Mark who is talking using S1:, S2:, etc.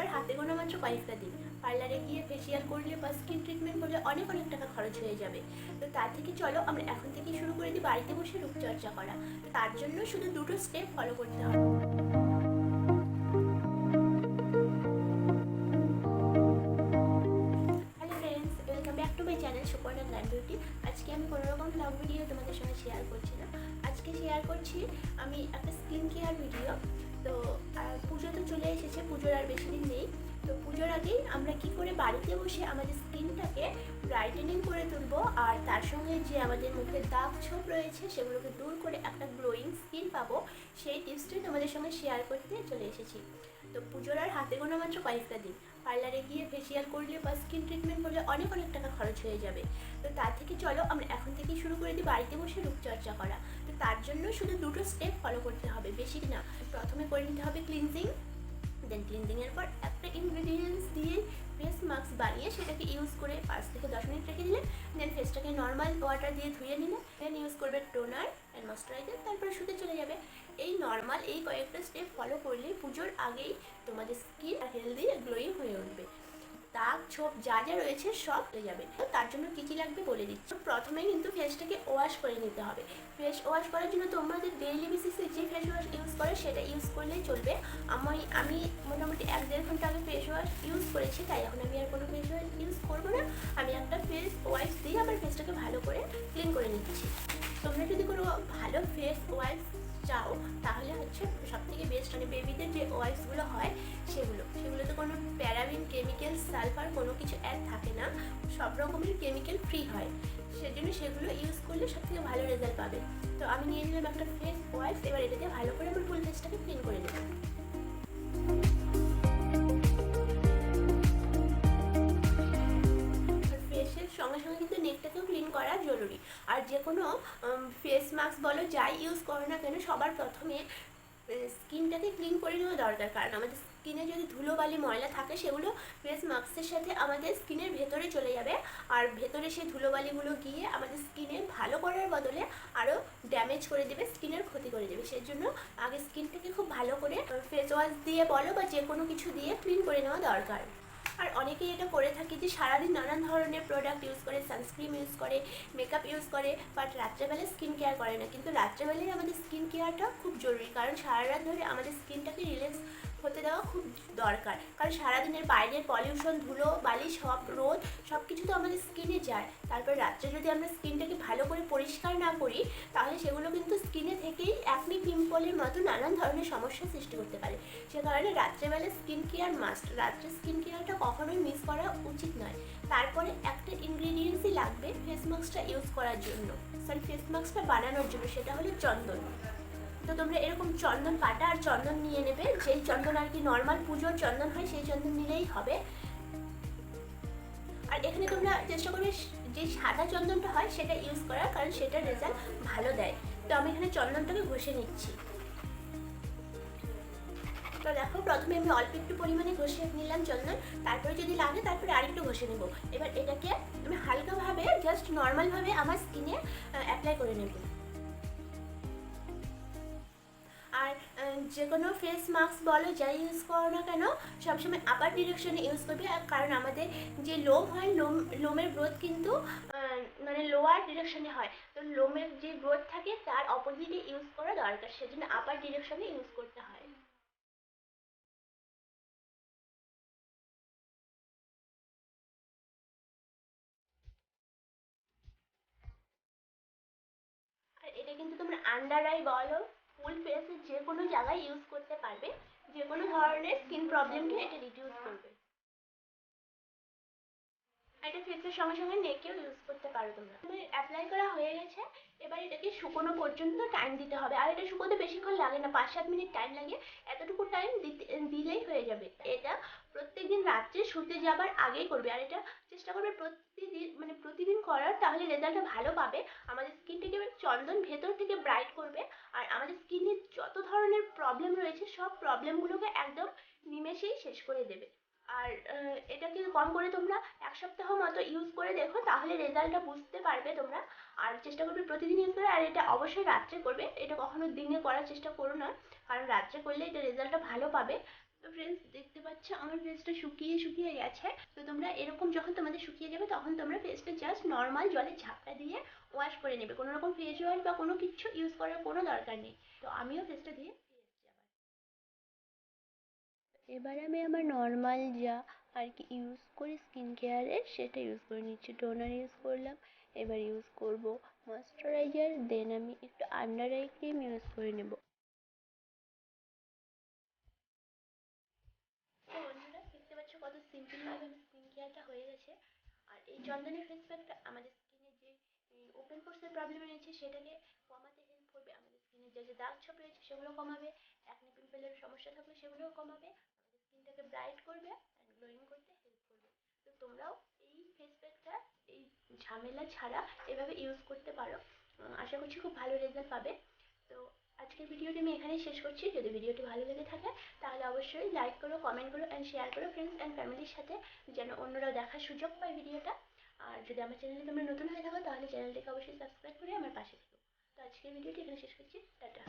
S1: আর হাতে গোনা মাত্র কয়েকটা দিন। পার্লারে গিয়ে ফেসিয়াল করলে বা স্কিন ট্রিটমেন্ট করলে অনেক অনেক টাকা খরচ হয়ে যাবে। তো তার থেকে চলো, আমরা এখন থেকেই শুরু করে দিই বাড়িতে বসে রূপচর্চা করা। তার জন্য শুধু দুটো স্টেপ ফলো করতে হবে। সুপর্ণা আজকে আমি রকম ভিডিও তোমাদের সঙ্গে শেয়ার করছি না। আজকে শেয়ার করছি আমি একটা স্কিন কেয়ার ভিডিও তো পুজো তো চলে এসেছে, পুজোর আর বেশি দিন নেই। তো পুজোর আগেই আমরা কি করে বাড়িতে বসে আমাদের স্কিনটাকে ব্রাইটেনিং করে তুলবো, আর তার সঙ্গে যে আমাদের মুখে দাগ ছোপ রয়েছে, সেগুলোকে দূর করে একটা গ্লোয়িং স্কিন পাবো, সেই টিপসটি তোমাদের সঙ্গে শেয়ার করতে চলে এসেছি। তো পুজোর আর হাতে গোনা মাত্র কয়েকটা দিন। পার্লারে গিয়ে ফেসিয়াল করলে বা স্কিন ট্রিটমেন্ট করলে অনেক অনেক টাকা খরচ হয়ে যাবে। তো তার থেকে চলো, আমরা এখন থেকেই শুরু করে দিই বাড়িতে বসে রূপচর্চা করা। তো তার জন্য শুধু দুটো স্টেপ ফলো করতে হবে, বেশি না। প্রথমে করে নিতে হবে ক্লিনজিং দেন ক্লিনজিংয়ের পর একটা ইনগ্রেডিয়েন্টস দিয়ে ফেস মাস্ক বানিয়ে সেটাকে ইউজ করে পাঁচ থেকে দশ মিনিট রেখে দিলে দেন ফেসটাকে নর্মাল ওয়াটার দিয়ে ধুয়ে নিলে দেন ইউজ করবে টোনার অ্যান্ড ময়শ্চারাইজার তারপরে শুতে চলে যাবে। এই নর্মাল এই কয়েকটা স্টেপ ফলো করলে পুজোর আগেই তোমাদের স্কিন হেলদি গ্লোয়িং হয়ে উঠবে। দাগ, ছোপ যা যা রয়েছে সব হয়ে যাবে। তো তার জন্য কী কী লাগবে বলে দিচ্ছি। প্রথমে কিন্তু ফেসটাকে ওয়াশ করে নিতে হবে। ফেস ওয়াশ করার জন্য তোমাদের ডেইলি বেসিসে যে ফেস ওয়াশ ইউজ করে সেটা ইউজ করলেই চলবে। আমি আমি মোটামুটি এক দেড় ঘণ্টা আগে ফেস ওয়াশ ইউজ করেছি, তাই এখন আমি আর কোনো ফেস ওয়াশ ইউজ করব না। আমি একটা ফেস ওয়াশ দিয়ে আমার ফেসটাকে ভালো করে ক্লিন করে নিচ্ছি। তোমরা যদি কোনো ভালো ফেস ওয়াইশ চাও তাহলে হচ্ছে সব থেকে বেস্ট মানে বেবিদের যে ওয়াইসগুলো হয়, সেগুলো। সেগুলোতে কোনো প্যারাবিন কেমিক্যাল সালফার কোনো কিছু অ্যাড থাকে না। সব রকমের কেমিক্যাল ফ্রি হয়। সেজন্য সেগুলো ইউজ করলে সব থেকে ভালো রেজাল্ট পাবে। তো আমি নিয়ে নিলাম একটা ফ্রেশ ওয়াইস এবার এটাতে ভালো করে আমার ফুল ফেসটাকে ক্লিন করে নেব। নেকটাকেও ক্লিন করা জরুরি। আর যে কোনো ফেস মাস্ক বলো, যাই ইউজ করো না কেন, সবার প্রথমে স্কিনটাকে ক্লিন করে নেওয়া দরকার। কারণ আমাদের স্কিনে যদি ধুলোবালি ময়লা থাকে, সেগুলো ফেস মাস্কের সাথে আমাদের স্কিনের ভেতরে চলে যাবে। আর ভেতরে সেই ধুলোবালিগুলো গিয়ে আমাদের স্কিনে ভালো করার বদলে আরও ড্যামেজ করে দেবে স্কিনের ক্ষতি করে দেবে। সেই জন্য আগে স্কিনটাকে খুব ভালো করে ফেস ওয়াশ দিয়ে বলো বা যে কোনো কিছু দিয়ে ক্লিন করে নেওয়া দরকার। আর অনেকেই এটা করে থাকে যে সারাদিন নানান ধরনের প্রোডাক্ট ইউজ করে সানস্ক্রিন ইউজ করে মেকআপ ইউজ করে বাট রাত্রেবেলায় স্কিন কেয়ার করে না। কিন্তু রাত্রেবেলায় আমাদের স্কিন কেয়ারটা খুব জরুরি। কারণ সারা রাত ধরে আমাদের স্কিনটাকে রিল্যাক্স হতে দেওয়া খুব দরকার। কারণ সারাদিনের বাইরের পলিউশন ধুলো বালি সব রোদ সব কিছু তো আমাদের স্কিনে যায়। তারপর রাত্রে যদি আমরা স্কিনটাকে ভালো করে পরিষ্কার না করি, তাহলে সেগুলো কিন্তু স্কিনে থেকেই অ্যাকনি পিম্পলের মতো নানান ধরনের সমস্যা সৃষ্টি করতে পারে। সে কারণে রাত্রেবেলা স্কিন কেয়ার মাস্ট রাত্রে স্কিন কেয়ারটা কখনোই মিস করা উচিত নয়। তারপরে একটা ইনগ্রিডিয়েন্টসই লাগবে ফেস মাস্কটা ইউজ করার জন্য। সরি ফেস মাস্কটা বানানোর জন্য, সেটা হলো চন্দন। তো তোমরা এরকম চন্দন পাটা আর চন্দন নিয়ে নেবে। যেই চন্দন আর কি নর্মাল পুজোর চন্দন হয়, সেই চন্দন নিলেই হবে। আর এখানে তোমরা চেষ্টা করবে যে সাদা চন্দনটা হয়, সেটা ইউজ করার, কারণ সেটার রেজাল্ট ভালো দেয়। তো আমি এখানে চন্দনটাকে ঘষে নিচ্ছি। তো দেখো, প্রথমে আমি অল্প একটু পরিমাণে ঘষে নিলাম চন্দন। তারপরে যদি লাগে, তারপরে আরেকটু ঘষে নেব। এবার এটাকে আমি হালকাভাবে জাস্ট নর্মালভাবে আমার স্কিনে অ্যাপ্লাই করে নেব। যে কোনো ফেস মাস্ক বলো, যাই ইউজ করো না কেন, সবসময় আপার ডিরেকশনে ইউজ করবে। কারণ আমাদের যে লোম হয় লোম লোমের গ্রোথ কিন্তু মানে লোয়ার ডিরেকশনে হয়। তো লোমের যে গ্রোথ থাকে, তার অপোজিটে ইউজ করা দরকার। সেজন্য আপার ডিরেকশনে ইউজ করতে হয়। এটা কিন্তু তোমরা আন্ডার আই বলো। ফুল ফেসে যে কোনো জায়গায় ইউজ করতে পারবে, যে কোনো ধরনের স্কিন প্রবলেমকে এটা রিডিউস করবে। এটা ফেসের সঙ্গে সঙ্গে নেকেও ইউজ করতে পারো তোমরা। অ্যাপ্লাই করা হয়ে গেছে, এবার এটাকে শুকোনো পর্যন্ত টাইম দিতে হবে। আর এটা শুকোতে বেশিক্ষণ লাগে না, পাঁচ সাত মিনিট টাইম লাগে, এতটুকু টাইম দিতে, দিলেই হয়ে যাবে। এটা প্রত্যেকদিন রাত্রে শুতে যাবার আগেই করবে। আর এটা চেষ্টা করবে প্রতিদিন মানে প্রতিদিন করার, তাহলে রেজাল্টটা ভালো পাবে। আমাদের স্কিনটাকে চন্দন ভেতর থেকে ব্রাইট করবে। আর আমাদের স্কিনের যত ধরনের প্রবলেম রয়েছে, সব প্রবলেমগুলোকে একদম নিমেষেই শেষ করে দেবে। আর এটাকে কম করে তোমরা এক সপ্তাহ মতো ইউজ করে দেখো, তাহলে রেজাল্টটা বুঝতে পারবে তোমরা। আর চেষ্টা করবে প্রতিদিন ইউজ করে আর এটা অবশ্যই রাত্রে করবে। এটা কখনো দিনে করার চেষ্টা করো না। কারণ রাত্রে করলে এটা রেজাল্টটা ভালো পাবে। তো ফ্রেন্ডস দেখতে পাচ্ছ আমার ফেসটা শুকিয়ে শুকিয়ে গেছে। তো তোমরা এরকম যখন তোমাদের শুকিয়ে যাবে, তখন তোমরা ফেসটা জাস্ট নর্মাল জলে ঝাপটা দিয়ে ওয়াশ করে নেবে। কোনো রকম ফেস ওয়াশ বা কোনো কিছু ইউজ করার কোনো দরকার নেই। তো আমিও ফেসটা দিয়ে এবার আমি আমার নর্মাল যা আর কি ইউজ করি স্কিন কেয়ারের সেটা ইউজ করে নিচ্ছি। টোনার ইউজ করলাম, এবার ইউজ করব ময়শ্চারাইজার দেন আমি একটু আন্ডার আই ক্রিম ইউজ করে নেব তো বন্ধুরা দেখতে পাচ্ছ কত সিম্পলভাবে স্কিন কেয়ারটা হয়ে গেছে। আর এই চন্দনের ফেস প্যাকটা আমাদের স্কিনের যে ওপেন পোর্সের প্রবলেম রয়েছে, সেটাকে কমাতে হেল্প করবে। আমাদের স্কিনের যে যে দাগ ছোপ রয়েছে, সেগুলো কমাবে। অ্যাকনে পিম্পলের সমস্যা থাকলে সেগুলোও কমাবে। আমাদের স্কিনটাকে ব্রাইট করবে অ্যান্ড গ্লোয়িং করতে হেল্প করবে। তো তোমরাও এই ফেস প্যাকটা এই ঝামেলা ছাড়া এভাবে ইউজ করতে পারো। আশা করছি খুব ভালো রেজাল্ট পাবে। আজকের ভিডিওটি আমি এখানেই শেষ করছি। যদি ভিডিওটি ভালো লেগে থাকে, তাহলে অবশ্যই লাইক করো কমেন্ট করো অ্যান্ড শেয়ার করো ফ্রেন্ডস অ্যান্ড ফ্যামিলির সাথে, যেন অন্যরাও দেখার সুযোগ পায় ভিডিওটা। আর যদি আমার চ্যানেলে তোমরা নতুন হয়ে থাকো, তাহলে চ্যানেলটিকে অবশ্যই সাবস্ক্রাইব করে আমার পাশে থেকো। তো আজকের ভিডিওটি এখানে শেষ করছি। টাটা।